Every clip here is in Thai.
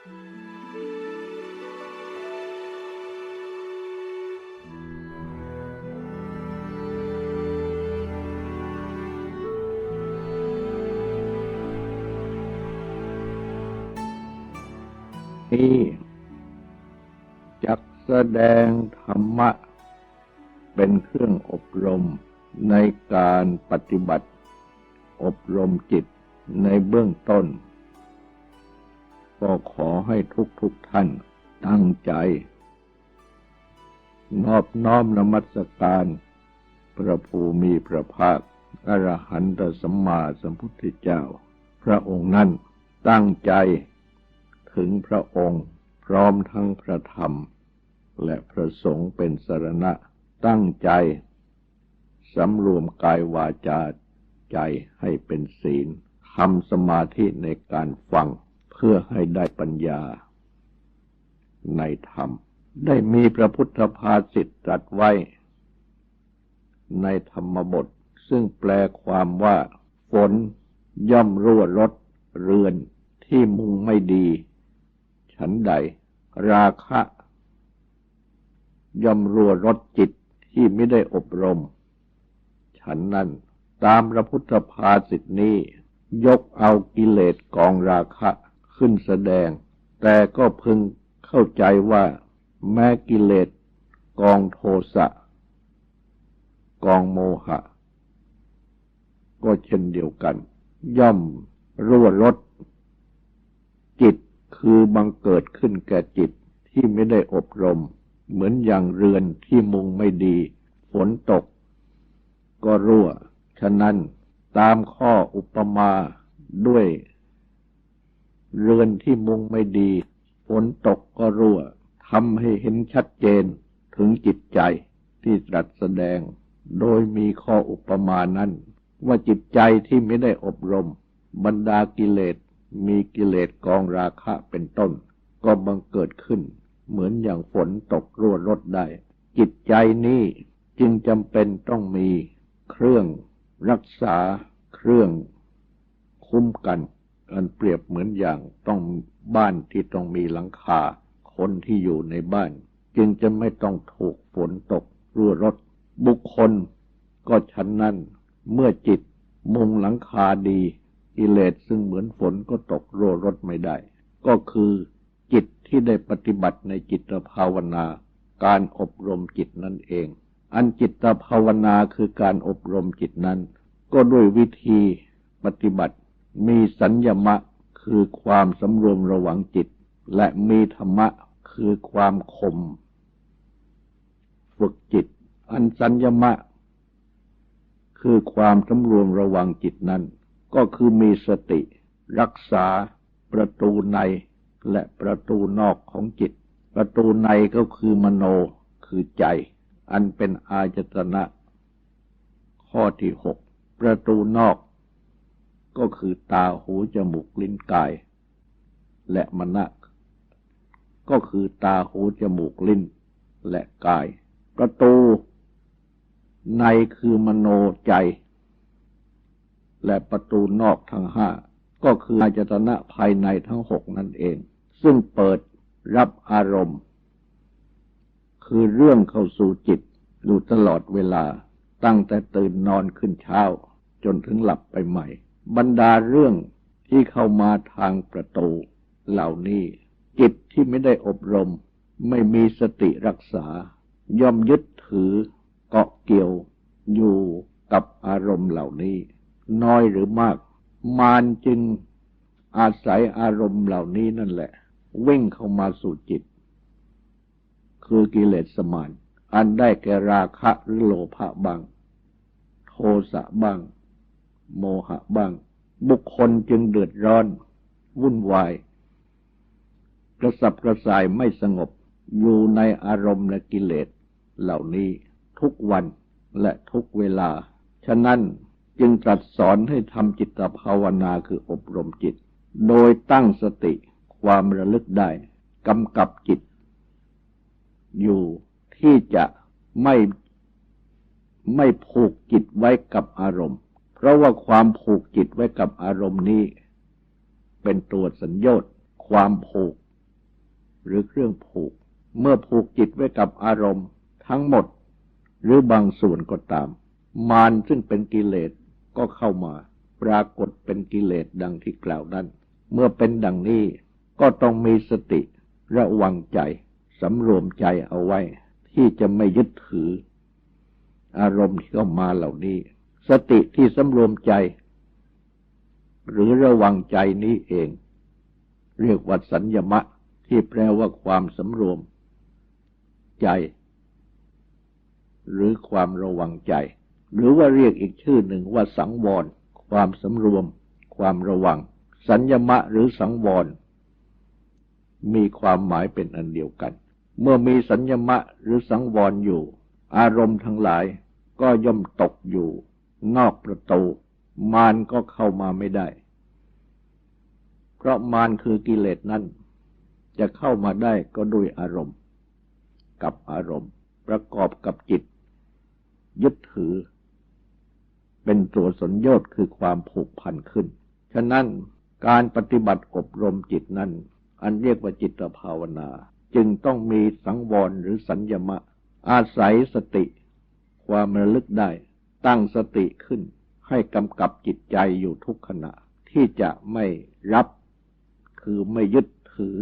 นี้จักแสดงธรรมะ เป็นเครื่องอบรมในการปฏิบัติ อบรมจิตในเบื้องต้น ก็ขอให้ทุกทุกๆท่านตั้งใจ นอบน้อมนมัสการพระภูมิพระภาคอรหันตสัมมาสัมพุทธเจ้า พระองค์นั้นตั้งใจถึงพระองค์พร้อมทั้งพระธรรม และพระสงฆ์เป็นสรณะตั้งใจสำรวมกายวาจาใจให้เป็นศีลทำสมาธิในการฟัง พื่อให้ได้ปัญญา ในธรรม ได้มีพระพุทธภาษิตตรัสไว้ ในธรรมบท ซึ่งแปลความว่า ฝนย่อมรั่วรดเรือนที่มุงไม่ดี ฉันใด ราคะ ย่อมรั่วรดจิตที่ไม่ได้อบรม ฉันนั้นตามพระพุทธภาษิตนี้ ยกเอากิเลสกองราคะ ขึ้นแสดง แต่ก็พึงเข้าใจว่า แม้กิเลสกองโทสะ กองโมหะ ก็เช่นเดียวกัน ย่อมรั่วรดจิตคือบังเกิดขึ้นแก่จิตที่ไม่ได้อบรม เหมือนอย่างเรือนที่มุงไม่ดี ฝนตก ก็รั่ว ฉะนั้นตามข้ออุปมาด้วย เรือนที่มุงไม่ดี ฝนตกก็รั่วทำให้เห็นชัดเจนถึงจิตใจที่ตรัสแสดง โดยมีข้ออุปมานั้น ว่าจิตใจที่ไม่ได้อบรม บรรดากิเลส มีกิเลสกองราคะเป็นต้น ก็บังเกิดขึ้น เหมือนอย่างฝนตกรั่วรดได้ จิตใจนี้จึงจำเป็นต้องมีเครื่องรักษาเครื่องคุ้มกัน อันเปรียบเหมือนอย่างต้องบ้านที่ต้องมีหลังคา คนที่อยู่ในบ้าน จึงจะไม่ต้องถูกฝนตกรั่วรดบุคคลก็ฉันนั้น เมื่อจิตมุงหลังคาดีกิเลสซึ่งเหมือนฝนก็ตกโรรดไม่ได้ ก็คือจิตที่ได้ปฏิบัติในจิตภาวนา การอบรมจิตนั่นเอง อันจิตภาวนาคือการอบรมจิตนั้น ก็ด้วยวิธีปฏิบัติ มีสัญญมะคือความสำรวมระวังจิต และมีธรรมะคือความคม ฝึกจิต อันสัญญมะ คือความสำรวมระวังจิตนั้น ก็คือมีสติ รักษาประตูในและประตูนอกของจิต ประตูในก็คือมโนคือใจ อันเป็นอาจตนะ ข้อที่หกประตูนอก ก็คือตาหูจมูกลิ้นกาย และมณะก็คือตาหูจมูกลิ้น และกาย ประตู ในคือมโนใจ และประตูนอกทั้งห้าก็คืออาจตนะภายในทั้งหกนั่นเอง ซึ่งเปิดรับอารมณ์ คือเรื่องเข้าสู่จิตอยู่ตลอดเวลาตั้งแต่ตื่นนอนขึ้นเช้า จนถึงหลับไปใหม่ บรรดาเรื่องที่เข้ามาทางประตูเหล่านี้ จิตที่ไม่ได้อบรม ไม่มีสติรักษา ย่อมยึดถือเกาะเกี่ยวอยู่กับอารมณ์เหล่านี้ น้อยหรือมาก มารจึงอาศัยอารมณ์เหล่านี้นั่นแหละ วิ่งเข้ามาสู่จิต คือกิเลสมาน อันได้แก่ราคะหรือโลภะบ้าง โทสะบ้าง โมหะบ้าง บุคคลจึงเดือดร้อน วุ่นวาย กระสับกระส่ายไม่สงบ อยู่ในอารมณ์และกิเลส เหล่านี้ทุกวันและทุกเวลา ฉะนั้นจึงตรัสสอนให้ทำจิตภาวนาคืออบรมจิต โดยตั้งสติความระลึกได้กำกับจิต อยู่ที่จะไม่ไม่ผูกจิตไว้กับอารมณ์ เพราะว่าความผูกจิตไว้กับอารมณ์นี้ เป็นตัวสัญญต์ความผูก หรือเครื่องผูก เมื่อผูกจิตไว้กับอารมณ์ ทั้งหมด หรือบางส่วนก็ตาม มารซึ่งเป็นกิเลสก็เข้ามา ปรากฏเป็นกิเลสดังที่กล่าวนั้น เมื่อเป็นดังนี้ก็ต้องมีสติระวังใจสำรวมใจเอาไว้ ที่จะไม่ยึดถือ อารมณ์ที่เข้ามาเหล่านี้ สติที่สำรวมใจ หรือระวังใจนี้เอง เรียกว่าสัญญมะที่แปลว่าความสำรวม ใจ หรือความระวังใจ หรือว่าเรียกอีกชื่อหนึ่งว่าสังวร ความสำรวม ความระวัง สัญญมะหรือสังวร มีความหมายเป็นอันเดียวกัน เมื่อมีสัญญมะหรือสังวรอยู่ อารมณ์ทั้งหลายก็ย่อมตกอยู่ นอกประตู มารก็เข้ามาไม่ได้ เพราะมารคือกิเลสนั้น จะเข้ามาได้ก็ด้วยอารมณ์ กับอารมณ์ ประกอบกับจิต ยึดถือ เป็นตัวสนยศคือความผูกพันขึ้น ฉะนั้นการปฏิบัติอบรมจิตนั้น อันเรียกว่าจิตภาวนา จึงต้องมีสังวรหรือสัญญมะ อาศัยสติ ความระลึกได้ ตั้งสติขึ้น ให้กำกับจิตใจอยู่ทุกขณะ ที่จะไม่รับคือไม่ยึดถือ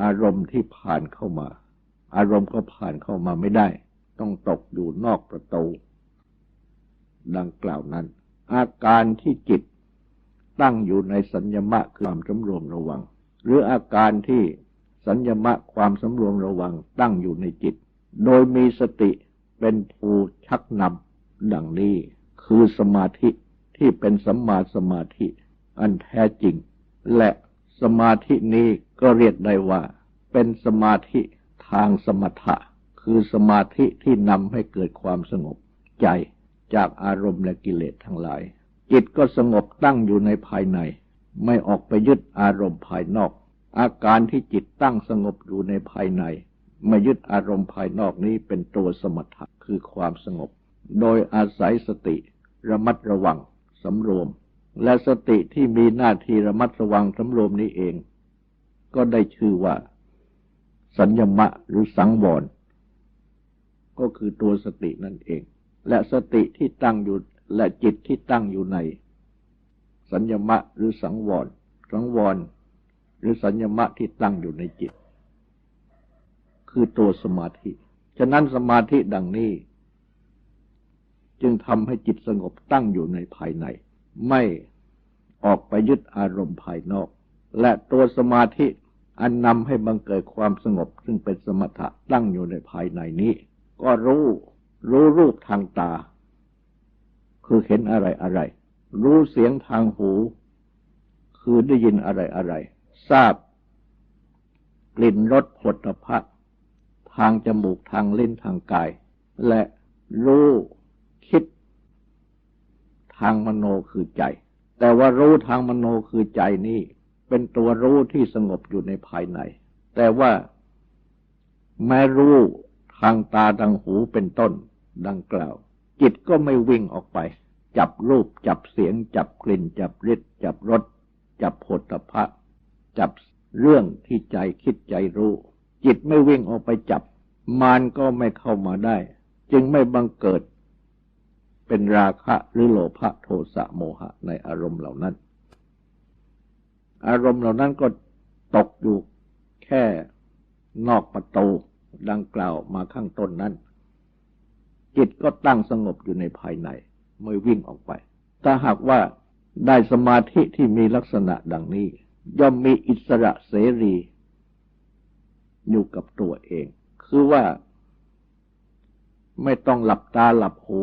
อารมณ์ที่ผ่านเข้ามา อารมณ์ก็ผ่านเข้ามาไม่ได้ ต้องตกอยู่นอกประตู ดังกล่าวนั้น อาการที่จิตตั้งอยู่ในสัญญมะความสำรวมระวัง หรืออาการที่สัญญมะความสำรวมระวังตั้งอยู่ในจิต โดยมีสติ เป็นผู้ชักนำดังนี้ คือสมาธิที่เป็นสัมมาสมาธิ อันแท้จริง และสมาธินี้ก็เรียกได้ว่า เป็นสมาธิทางสมถะ คือสมาธิที่นำให้เกิดความสงบใจจากอารมณ์และกิเลสทั้งหลาย จิตก็สงบตั้งอยู่ในภายใน ไม่ออกไปยึดอารมณ์ภายนอก อาการที่จิตตั้งสงบอยู่ในภายใน ไม่ยึดอารมณ์ภายนอกนี้เป็นตัวสมถะคือความสงบ โดยอาศัยสติระมัดระวังสำรวม และสติที่มีหน้าที่ระมัดระวังสำรวมนี้เอง ก็ได้ชื่อว่า สัญญมะหรือสังวรก็คือตัวสตินั่นเอง และสติที่ตั้งอยู่และจิตที่ตั้งอยู่ใน สัญญมะหรือสังวรสังวรหรือสัญญมะที่ตั้งอยู่ในจิต คือตัวสมาธิ ฉะนั้นสมาธิดังนี้ จึงทำให้จิตสงบตั้งอยู่ในภายใน ไม่ออกไปยึดอารมณ์ภายนอก และตัวสมาธิอันนำให้บังเกิดความสงบ ซึ่งเป็นสมถะตั้งอยู่ในภายในนี้ ก็รู้รู้รูปทางตา คือเห็นอะไรอะไร รู้เสียงทางหู คือได้ยินอะไรอะไร ทราบกลิ่นรสผลพะ ทางจมูกทางลิ้นทางกาย และรู้คิด ทางมโนคือใจ แต่ว่ารู้ทางมโนคือใจนี้เป็นตัวรู้ที่สงบอยู่ในภายใน แต่ว่าแม้รู้ทางตาทางหูเป็นต้นดังกล่าว จิตก็ไม่วิ่งออกไป จับรูป จับเสียง จับกลิ่น จับรสจับรสจับผลตภะจับเรื่องที่ใจคิดใจรู้ จิตไม่วิ่งออกไปจับ มารก็ไม่เข้ามาได้ จึงไม่บังเกิด เป็นราคะหรือโลภะโทสะโมหะในอารมณ์เหล่านั้น อารมณ์เหล่านั้นก็ตกอยู่แค่นอกประตูดังกล่าวมาข้างต้นนั้น จิตก็ตั้งสงบอยู่ในภายในไม่วิ่งออกไป ถ้าหากว่าได้สมาธิที่มีลักษณะดังนี้ ย่อมมีอิสระเสรี อยู่กับตัวเอง คือว่า ไม่ต้องหลับตาหลับหู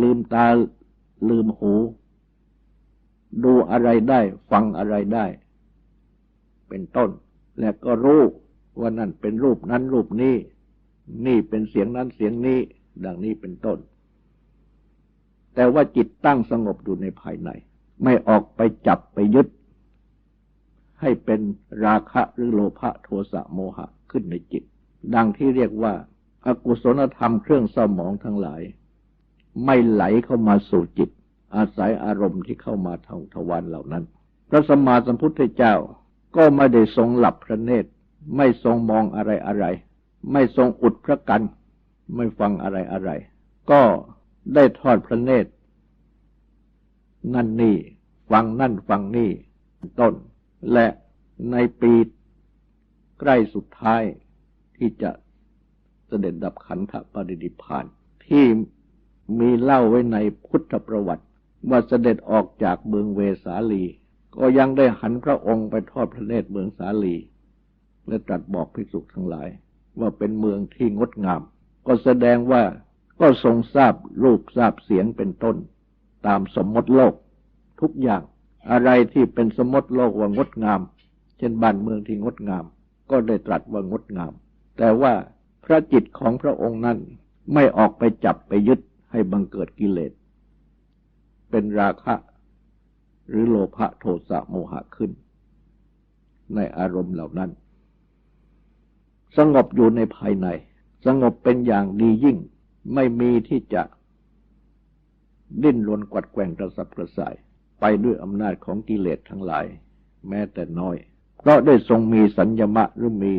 ลืมตาลืมหู ดูอะไรได้ ฟังอะไรได้ เป็นต้น และก็รู้ว่านั่นเป็นรูปนั้นรูปนี้ นี่เป็นเสียงนั้นเสียงนี้ ดังนี้เป็นต้น แต่ว่าจิตตั้งสงบอยู่ในภายใน ไม่ออกไปจับไปยึด ให้เป็นราคะหรือโลภะโทสะโมหะขึ้นในจิต ดังที่เรียกว่าอากุศลธรรมเครื่องเศร้าหมองทั้งหลาย ไม่ไหลเข้ามาสู่จิต อาศัยอารมณ์ที่เข้ามาทางทวารเหล่านั้น พระสมมาสัมพุทธเจ้าก็ไม่ได้ทรงหลับพระเนตร ไม่ทรงมองอะไรอะไร ไม่ทรงอุดพระกัน ไม่ฟังอะไรอะไร ก็ได้ทอดพระเนตร นั่นนี่ ฟังนั่นฟังนี่ ต้น และในปีใกล้สุดท้ายที่จะเสด็จดับขันธปรินิพพาน ที่มีเล่าไว้ในพุทธประวัติ ว่าเสด็จออกจากเมืองเวสาลี ก็ยังได้หันพระองค์ไปทอดพระเนตรเมืองสาลี และตรัสบอกภิกษุทั้งหลาย ว่าเป็นเมืองที่งดงาม ก็แสดงว่าก็ทรงทราบรูปทราบเสียงเป็นต้น ตามสมมติโลกทุกอย่าง อะไรที่เป็นสมมติโลกว่างดงาม เช่นบ้านเมืองที่งดงาม ก็ได้ตรัสว่างดงาม แต่ว่าพระจิตของพระองค์นั้นไม่ออกไปจับไปยึดให้บังเกิดกิเลส เป็นราคะ หรือโลภะโทสะโมหะขึ้น ในอารมณ์เหล่านั้น สงบอยู่ในภายใน สงบเป็นอย่างดียิ่ง ไม่มีที่จะดิ้นรนกวัดแกว่งกระสับกระส่าย ไปด้วยอำนาจของกิเลสทั้งหลาย แม้แต่น้อยเพราะได้ทรงมีสัญญมะหรือมี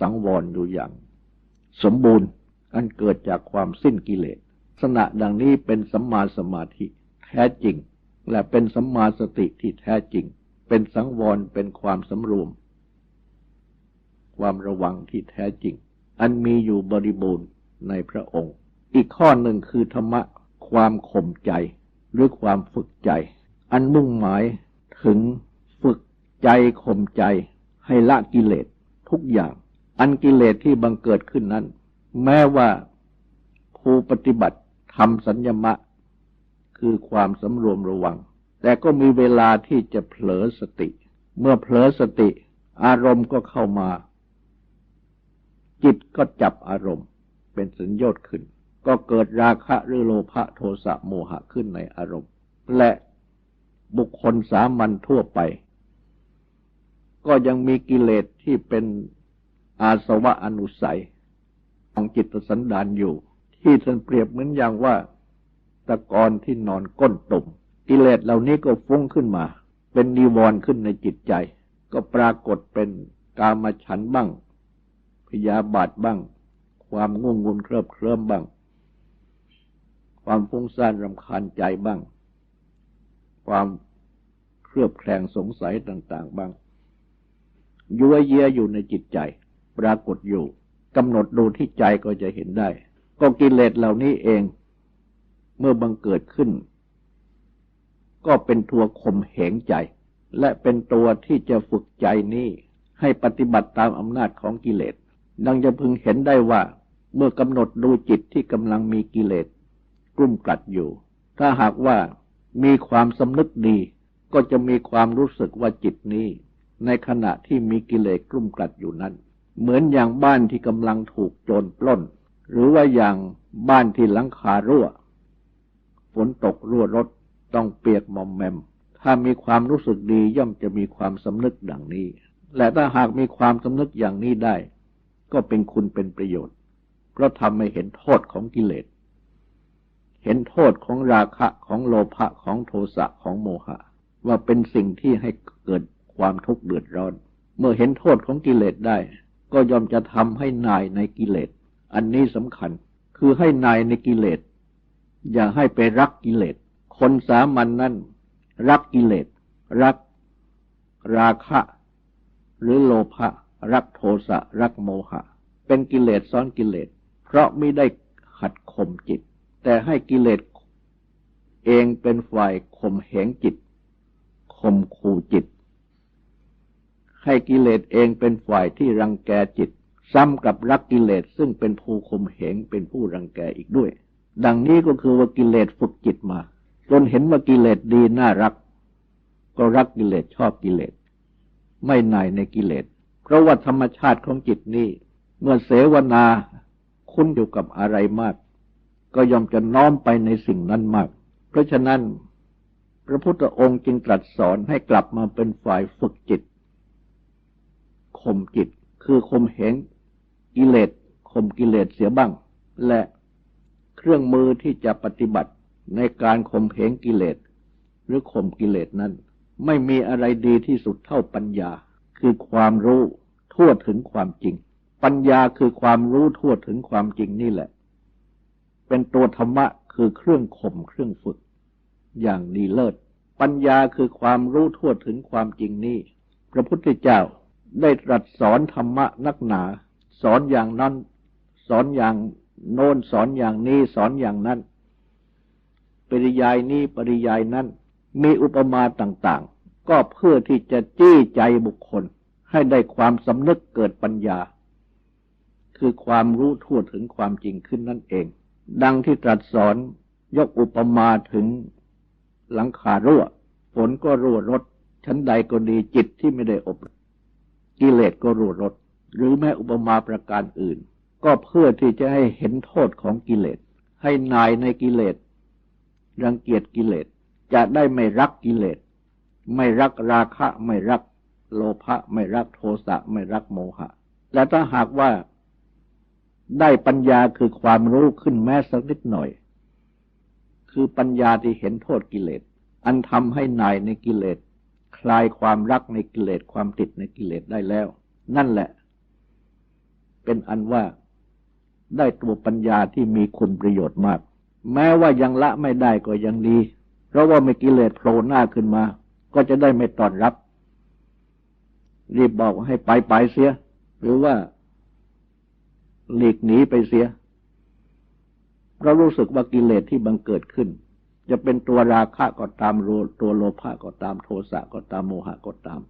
สังวรอยู่อย่าง สมบูรณ์อันเกิดจากความสิ้นกิเลสลักษณะดังนี้เป็นสัมมาสมาธิแท้จริง และเป็นสัมมาสติที่แท้จริง เป็นสังวรเป็นความสำรวม ความระวังที่แท้จริง อันมีอยู่บริบูรณ์ในพระองค์ อีกข้อหนึ่งคือธรรมะความข่มใจหรือความฝึกใจ อันมุ่งหมายถึงฝึกใจข่มใจให้ละกิเลสทุกอย่าง อันกิเลสที่บังเกิดขึ้นนั้น แม้ว่าผู้ปฏิบัติทำสัญญมะ คือความสำรวมระวัง แต่ก็มีเวลาที่จะเผลอสติ เมื่อเผลอสติ อารมณ์ก็เข้ามา จิตก็จับอารมณ์ เป็นสัญญต์ขึ้น ก็เกิดราคะหรือโลภะโทสะโมหะขึ้นในอารมณ์ และ บุคคลสามัญทั่วไป ก็ยังมีกิเลสที่เป็นอาสวะอนุสัย ของจิตสันดานอยู่ ที่ท่านเปรียบเหมือนอย่างว่าตะกอนที่นอนก้นตุ่มกิเลสเหล่านี้ก็ฟุ้งขึ้นมา เป็นนิวรณ์ขึ้นในจิตใจ ก็ปรากฏเป็นกามฉันบ้าง พยาบาทบ้าง ความง่วงงุนเคลิบเคลิ้มบ้าง ความฟุ้งซ่านรำคาญใจบ้าง ความเครือบแคลงสงสัยต่าง ๆ บ้างยั่วเยียอยู่ในจิตใจ ปรากฏอยู่กำหนดดูที่ใจก็จะเห็นได้ ก็กิเลสเหล่านี้เองเมื่อบังเกิดขึ้น ก็เป็นตัวข่มเหงใจ และเป็นตัวที่จะฝึกใจนี้ให้ปฏิบัติตามอำนาจของกิเลส ดังจะพึงเห็นได้ว่า เมื่อกำหนดดูจิตที่กำลังมีกิเลสกลุ่มกลัดอยู่ ถ้าหากว่า มีความสำนึกดี ก็จะมีความรู้สึกว่าจิตนี้ ในขณะที่มีกิเลสกลุ่มกลัดอยู่นั้น เหมือนอย่างบ้านที่กำลังถูกโจรปล้น หรือว่าอย่างบ้านที่หลังคารั่ว ฝนตกรั่วรถต้องเปียกมอมแมม ถ้ามีความรู้สึกดีย่อมจะมีความสำนึกดังนี้ และถ้าหากมีความสำนึกอย่างนี้ได้ ก็เป็นคุณเป็นประโยชน์ เพราะทำให้เห็นโทษของกิเลส เห็นโทษของราคะของโลภะของโทสะของโมหะ ว่าเป็นสิ่งที่ให้เกิดความทุกข์เดือดร้อน เมื่อเห็นโทษของกิเลสได้ ก็ยอมจะทำให้นายในกิเลส อันนี้สำคัญคือให้นายในกิเลส อย่าให้ไปรักกิเลส คนสามัญนนั้นรักกิเลส รักราคะ หรือโลภะรักโทสะ รักโมหะ เป็นกิเลสซ้อนกิเลส เพราะไม่ได้หัดข่มจิต แต่ให้กิเลสเองเป็นฝ่ายข่มเหงจิตข่มขู่จิต ให้กิเลสเองเป็นฝ่ายที่รังแกจิต ซ้ำกับรักกิเลสซึ่งเป็นผู้ข่มเหงเป็นผู้รังแกอีกด้วย ดังนี้ก็คือว่ากิเลสฝึกจิตมา จนเห็นว่ากิเลสดีน่ารัก ก็รักกิเลสชอบกิเลส ไม่นายในกิเลส เพราะว่าธรรมชาติของจิตนี้ เมื่อเสวนาคุ้นอยู่กับอะไรมาก ก็ยอมจะน้อมไปในสิ่งนั้นมาก เพราะฉะนั้น พระพุทธองค์จึงตรัสสอนให้กลับมาเป็นฝ่ายฝึกจิตข่มจิตคือข่มเหงกิเลสข่มกิเลสเสียบ้าง และเครื่องมือที่จะปฏิบัติในการข่มเหงกิเลสหรือข่มกิเลสนั้น ไม่มีอะไรดีที่สุดเท่าปัญญา คือความรู้ทั่วถึงความจริง ปัญญาคือความรู้ทั่วถึงความจริงนี่แหละ เป็นตัวธรรมะคือเครื่องข่มเครื่องฝึก อย่างดีเลิศ ปัญญาคือความรู้ทั่วถึงความจริงนี้ พระพุทธเจ้าได้ตรัสสอนธรรมะนักหนา สอนอย่างนั้นสอนอย่างโน้นสอนอย่างนี้สอนอย่างนั้น ปริยายนี้ปริยายนั้น มีอุปมาต่างๆ ก็เพื่อที่จะจี้ใจบุคคล ให้ได้ความสำนึกเกิดปัญญา คือความรู้ทั่วถึงความจริงขึ้นนั่นเอง ดังที่ตรัสสอนยกอุปมาถึงหลังคารั่วฝนก็รั่วรถชั้นใดก็ดีจิตที่ไม่ได้อบกิเลสก็รั่วรถหรือแม้อุปมาประการอื่น ก็เพื่อที่จะให้เห็นโทษของกิเลส ให้นายในกิเลส รังเกียจกิเลสจะได้ไม่รักกิเลส ไม่รักราคะ ไม่รักโลภะไม่รักโทสะไม่รักโมหะ และถ้าหากว่า ได้ปัญญาคือความรู้ขึ้นแม้สักนิดหน่อย คือปัญญาที่เห็นโทษกิเลส อันทำให้นายในกิเลส คลายความรักในกิเลสความติดในกิเลสได้แล้ว นั่นแหละ เป็นอันว่าได้ตัวปัญญาที่มีคุณประโยชน์มาก แม้ว่ายังละไม่ได้ก็ยังดี เพราะว่าไม่กิเลสโผล่หน้าขึ้นมา ก็จะได้ไม่ต้อนรับ รีบบอกให้ไปไปเสีย หรือว่า หลีกหนีไปเสีย เรารู้สึกว่ากิเลสที่บังเกิดขึ้น จะเป็นตัวราคะก็ตามตัวโลภะก็ตามโทสะก็ตามโมหะก็ตาม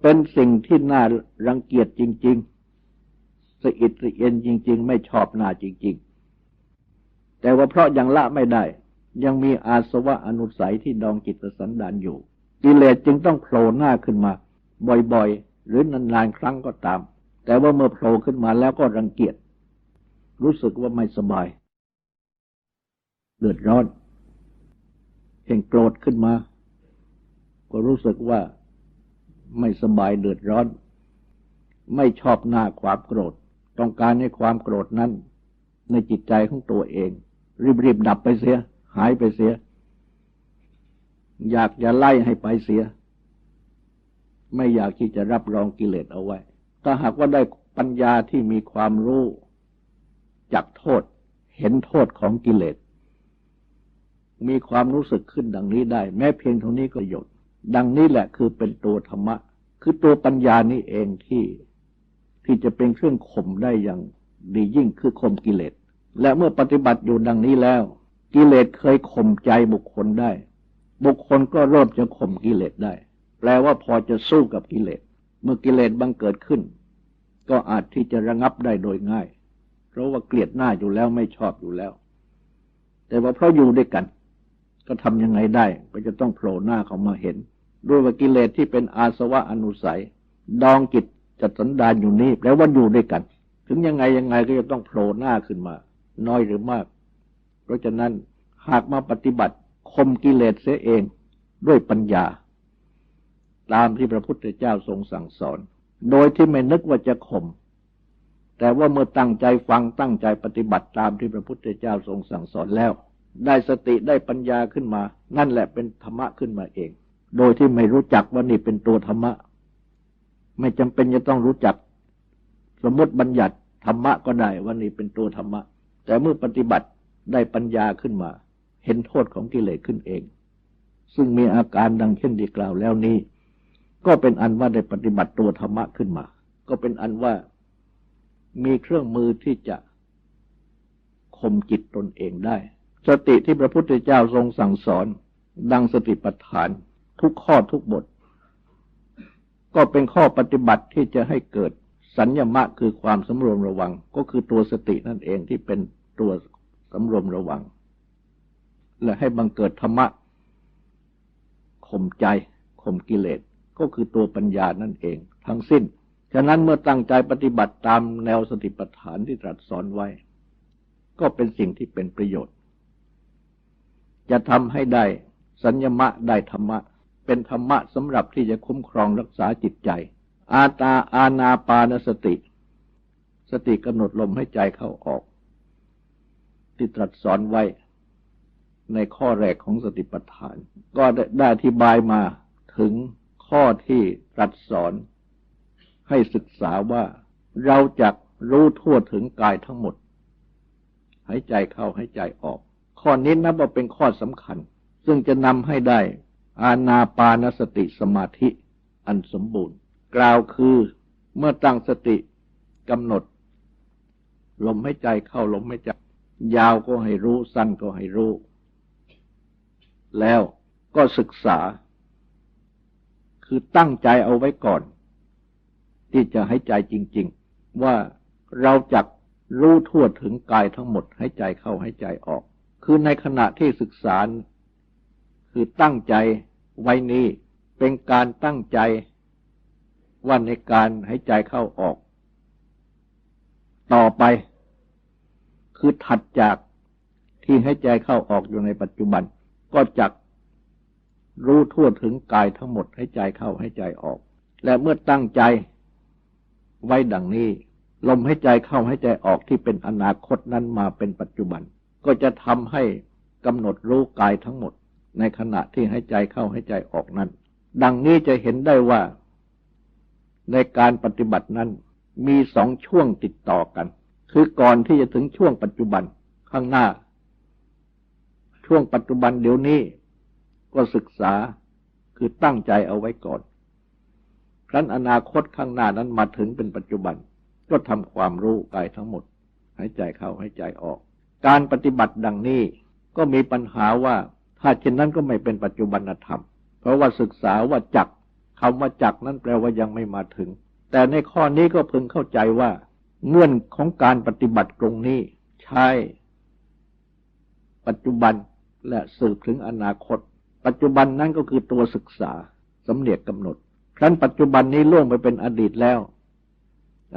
เป็นสิ่งที่น่ารังเกียจจริง ๆ สะอิดสะเอียนจริง ๆ ไม่ชอบหน้าจริง ๆ แต่ว่าเพราะยังละไม่ได้ ยังมีอาสวะอนุสัยที่ดองจิตสันดานอยู่ กิเลสจึงต้องโผล่หน้าขึ้นมา บ่อยๆ หรือนานๆครั้งก็ตาม แต่ว่าเมื่อโผล่ขึ้นมาแล้วก็รังเกียจ รู้สึกว่าไม่สบาย เดือดร้อนเห่งโกรธขึ้นมา ก็รู้สึกว่าไม่สบายเดือดร้อน ไม่ชอบหน้าความโกรธ ต้องการให้ความโกรธนั้น ในจิตใจของตัวเอง รีบๆดับไปเสีย หายไปเสีย อยากจะไล่ให้ไปเสีย ไม่อยากที่จะรับรองกิเลสเอาไว้ ถ้าหากว่าได้ปัญญาที่มีความรู้จักโทษเห็นโทษของกิเลส มีความรู้สึกขึ้นดังนี้ได้ แม้เพียงเท่านี้ก็หยดดังนี้แหละคือเป็นตัวธรรมะ คือตัวปัญญานี้เองที่ที่จะเป็นเครื่องข่มได้อย่างดียิ่งคือข่มกิเลส และเมื่อปฏิบัติอยู่ดังนี้แล้ว กิเลสเคยข่มใจบุคคลได้ บุคคลก็เรอบจะข่มกิเลสได้ แปลว่าพอจะสู้กับกิเลส เมื่อกิเลสบังเกิดขึ้น ก็อาจที่จะระงับได้โดยง่าย เพราะว่าเกลียดหน้าอยู่แล้วไม่ชอบอยู่แล้ว แต่ว่าเพราะอยู่ด้วยกัน ก็ทำยังไงได้ ก็จะต้องโผล่หน้าเขามาเห็น ด้วยว่ากิเลสที่เป็นอาสวะอนุสัย ดองจิตจัดสันดานอยู่นี่แปลว่าอยู่ด้วยกัน ถึงยังไงยังไงก็จะต้องโผล่หน้าขึ้นมา น้อยหรือมาก เพราะฉะนั้นหากมาปฏิบัติคมกิเลสเสียเองด้วยปัญญา ตามที่พระพุทธเจ้าทรงสั่งสอน โดยที่ไม่นึกว่าจะข่มแต่ว่าเมื่อตั้งใจฟังตั้งใจปฏิบัติตามที่พระพุทธเจ้าทรงสั่งสอนแล้ว ได้สติได้ปัญญาขึ้นมา นั่นแหละเป็นธรรมะขึ้นมาเอง โดยที่ไม่รู้จักว่านี่เป็นตัวธรรมะ ไม่จำเป็นจะต้องรู้จัก สมมติบัญญัติธรรมะก็ได้ว่านี่เป็นตัวธรรมะ แต่เมื่อปฏิบัติได้ปัญญาขึ้นมา เห็นโทษของกิเลสขึ้นเอง ซึ่งมีอาการดังเช่นที่กล่าวแล้วนี้ ก็เป็นอันว่าได้ปฏิบัติตัวธรรมะขึ้นมา ก็เป็นอันว่ามีเครื่องมือที่จะข่มจิตตนเองได้ สติที่พระพุทธเจ้าทรงสั่งสอน ดังสติปัฏฐานทุกข้อทุกบท ก็เป็นข้อปฏิบัติที่จะให้เกิดสัญญมะคือความสำรวมระวัง ก็คือตัวสตินั่นเองที่เป็นตัวสำรวมระวัง และให้บังเกิดธรรมะข่มใจข่มกิเลส ก็คือตัวปัญญานั่นเอง ทั้งสิ้น ฉะนั้นเมื่อตั้งใจปฏิบัติตามแนวสติปัฏฐานที่ตรัสสอนไว้ ก็เป็นสิ่งที่เป็นประโยชน์ จะทำให้ได้สัญญมะได้ธรรมะ เป็นธรรมะสำหรับที่จะคุ้มครองรักษาจิตใจ อาตาอาณาปานสติ สติกำหนดลมให้ใจเข้าออก ที่ตรัสสอนไว้ในข้อแรกของสติปัฏฐาน ก็ได้อธิบายมาถึง ข้อที่ตรัสสอน ให้ศึกษาว่าเราจะรู้ทั่วถึงกายทั้งหมด หายใจเข้าหายใจออก ข้อนี้นับว่าเป็นข้อสำคัญ ซึ่งจะนำให้ได้อาณาปานสติสมาธิอันสมบูรณ์ กล่าวคือเมื่อตั้งสติกำหนด ลมหายใจเข้าลมหายใจยาวก็ให้รู้สั้นก็ให้รู้ แล้วก็ศึกษา คือตั้งใจเอาไว้ก่อน ที่จะให้ใจจริง ๆ ว่าเราจักรู้ทั่วถึงกายทั้งหมดให้ใจเข้าให้ใจออก คือในขณะที่ศึกษา คือตั้งใจไว้นี้เป็นการตั้งใจว่าในการให้ใจเข้าออก ต่อไป คือถัดจากที่ให้ใจเข้าออกอยู่ในปัจจุบัน ก็จัก รู้ทั่วถึงกายทั้งหมดให้ใจเข้าให้ใจออก และเมื่อตั้งใจไว้ดังนี้ ลมให้ใจเข้าให้ใจออกที่เป็นอนาคตนั้นมาเป็นปัจจุบัน ก็จะทำให้กำหนดรู้กายทั้งหมด ในขณะที่ให้ใจเข้าให้ใจออกนั้น ดังนี้จะเห็นได้ว่า ในการปฏิบัตินั้นมีสองช่วงติดต่อกัน คือก่อนที่จะถึงช่วงปัจจุบันข้างหน้า ช่วงปัจจุบันเดี๋ยวนี้ ก็ศึกษาคือตั้งใจเอาไว้ก่อน ครั้นอนาคตข้างหน้านั้นมาถึงเป็นปัจจุบัน ก็ทำความรู้กายทั้งหมดหายใจเข้าหายใจออก การปฏิบัติดังนี้ก็มีปัญหาว่าถ้าเช่นนั้นก็ไม่เป็นปัจจุบันธรรม เพราะว่าศึกษาว่าจักคำว่าจักนั้นแปลว่ายังไม่มาถึง แต่ในข้อนี้ก็พึงเข้าใจว่า เงื่อนของการปฏิบัติตรงนี้ใช้ปัจจุบันและสืบถึงอนาคต ปัจจุบันนั้นก็คือตัวศึกษาสำเนียกกำหนดครั้นปัจจุบันนี้ล่วงไปเป็นอดีตแล้ว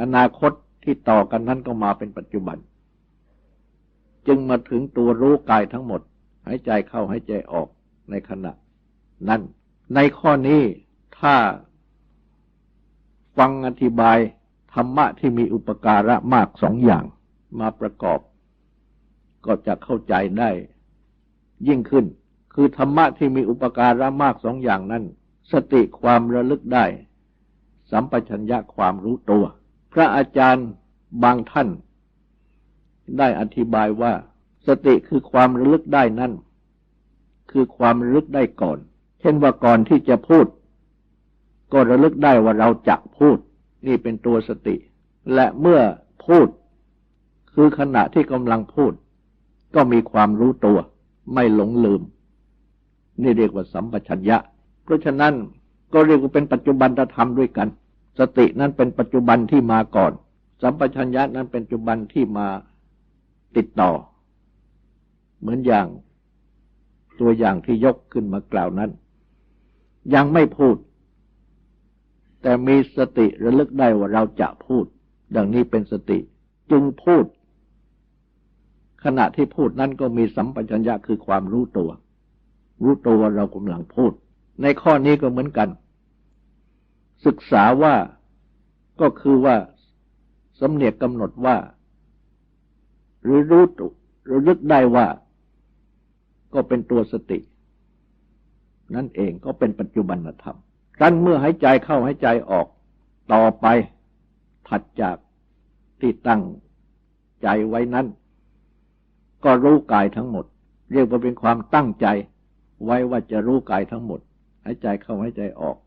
อนาคตที่ต่อกันนั้นก็มาเป็นปัจจุบัน จึงมาถึงตัวรู้กายทั้งหมด หายใจเข้าหายใจออกในขณะ นั้น ในข้อนี้ถ้าฟังอธิบายธรรมะที่มีอุปการะมากสองอย่างมาประกอบ ก็จะเข้าใจได้ยิ่งขึ้น คือธรรมะที่มีอุปการะมากสองอย่างนั้น สติความระลึกได้ สัมปชัญญะความรู้ตัว พระอาจารย์บางท่าน ได้อธิบายว่า สติคือความระลึกได้นั่น คือความระลึกได้ก่อน เช่นว่าก่อนที่จะพูด ก็ระลึกได้ว่าเราจะพูด นี่เป็นตัวสติ และเมื่อพูด คือขณะที่กำลังพูด ก็มีความรู้ตัว ไม่หลงลืม นี่เรียกว่าสัมปชัญญะ เพราะฉะนั้นก็เรียกว่าเป็นปัจจุบันธรรมด้วยกัน สตินั้นเป็นปัจจุบันที่มาก่อน สัมปชัญญะนั้นเป็นปัจจุบันที่มาติดต่อ เหมือนอย่างตัวอย่างที่ยกขึ้นมากล่าวนั้น ยังไม่พูด แต่มีสติระลึกได้ว่าเราจะพูด ดังนี้เป็นสติ จึงพูด ขณะที่พูดนั้นก็มีสัมปชัญญะคือความรู้ตัว รู้ตัวว่าเรากำลังพูด ในข้อนี้ก็เหมือนกัน ศึกษาว่าก็คือว่าสำเนียกกำหนดว่า หรือรู้หรือลึกได้ว่า ก็เป็นตัวสติ นั่นเองก็เป็นปัจจุบันธรรมครั้นเมื่อหายใจเข้าหายใจออกต่อไปถัดจากที่ตั้งใจไว้นั้น ก็รู้กายทั้งหมด เรียกว่าเป็นความตั้งใจ ไว้ว่าจะรู้กายทั้งหมดหายใจเข้าหายใจออก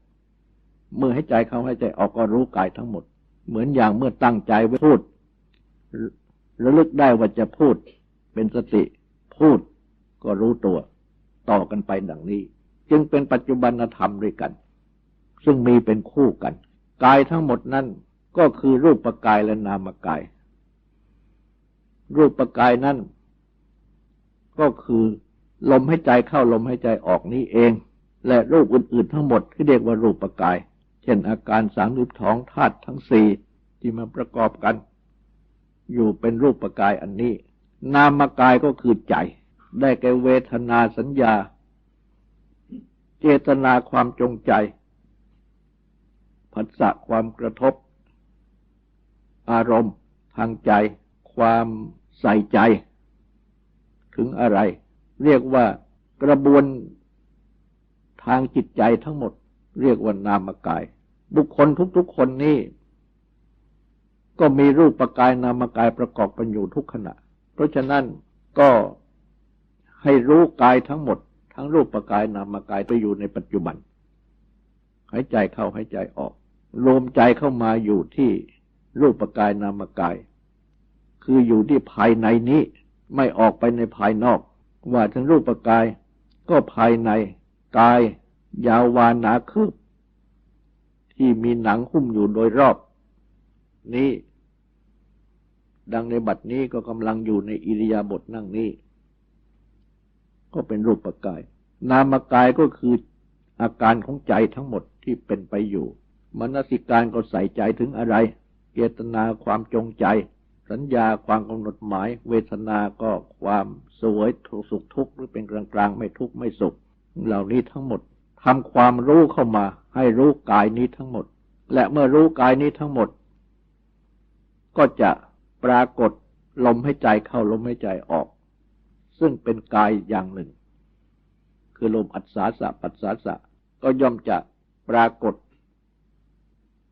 เมื่อให้ใจเข้าให้ใจออกก็รู้กายทั้งหมด เหมือนอย่างเมื่อตั้งใจไว้พูดระลึกได้ว่าจะพูดเป็นสติ พูดก็รู้ตัว ต่อกันไปดังนี้ จึงเป็นปัจจุบันธรรมด้วยกัน ซึ่งมีเป็นคู่กัน กายทั้งหมดนั้นก็คือรูปปกายและนามกาย รูปปกายนั้นก็คือ ลมให้ใจเข้าลมให้ใจออกนี้เอง และรูปอื่นๆทั้งหมดที่เรียกว่ารูปปกาย เช่นอาการสามรูปท้องธาตุทั้งสี่ที่มาประกอบกัน อยู่เป็นรูปปกายอันนี้ นามกายก็คือใจ ได้แก่เวทนาสัญญา เจตนาความจงใจผัสสะความกระทบ อารมณ์ ทางใจ ความใส่ใจ ถึงอะไร เรียกว่ากระบวนทางจิตใจทั้งหมด เรียกว่านามกาย บุคคลทุกๆคนนี้ ก็มีรูปกายนามกายประกอบกันอยู่ทุกขณะ เพราะฉะนั้นก็ให้รู้กายทั้งหมด ทั้งรูปกายนามกายไปอยู่ในปัจจุบันหายใจเข้าหายใจออกรวมใจเข้ามาอยู่ที่รูปกายนามกาย คืออยู่ที่ภายในนี้ไม่ออกไปในภายนอก ว่าทั้งรูปกาย ก็ภายใน กาย ยาววานหนาคืบ ที่มีหนังหุ้มอยู่โดยรอบ นี้ ดังในบัดนี้ก็กำลังอยู่ในอิริยาบถนั่งนี้ ก็เป็นรูปกาย นามกายก็คืออาการของใจทั้งหมดที่เป็นไปอยู่ มนสิการก็ใส่ใจถึงอะไร เจตนาความจงใจ สัญญาความกำหนดหมาย เวทนาก็ความสวยสุขทุกข์หรือเป็นกลางกลางๆ ไม่ทุกข์ไม่สุข เหล่านี้ทั้งหมดทำความรู้เข้ามา ให้รู้กายนี้ทั้งหมด และเมื่อรู้กายนี้ทั้งหมด ก็จะปรากฏลมให้ใจเข้าลมให้ใจออก ซึ่งเป็นกายอย่างหนึ่ง คือลมอัศสาสะปัสสาสะก็ย่อมจะปรากฏ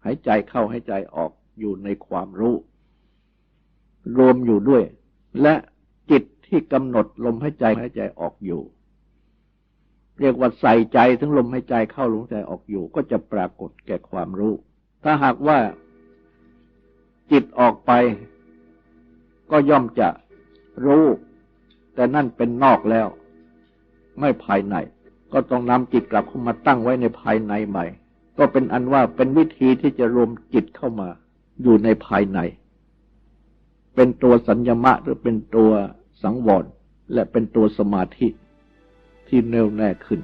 หายใจเข้าหายใจออกอยู่ในความรู้ รวมอยู่ด้วย และจิตที่กำหนดลมหายใจหายใจออกอยู่ เรียกว่าใส่ใจถึงลมหายใจเข้าลมหายใจออกอยู่ ก็จะปรากฏแก่ความรู้ ถ้าหากว่าจิตออกไป ก็ย่อมจะรู้ แต่นั่นเป็นนอกแล้ว ไม่ภายใน ก็ต้องนำจิตกลับเข้ามาตั้งไว้ในภายในใหม่ ก็เป็นอันว่าเป็นวิธีที่จะรวมจิตเข้ามาอยู่ในภายใน เป็นตัวสัญญมะหรือเป็นตัวสังวรและเป็นตัวสมาธิที่แน่วแน่ขึ้น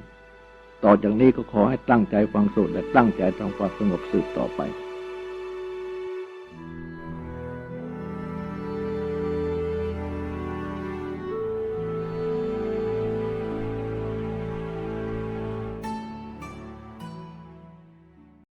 ต่อจากนี้ก็ขอให้ตั้งใจฟังสวดและตั้งใจทำความสงบสืบต่อไป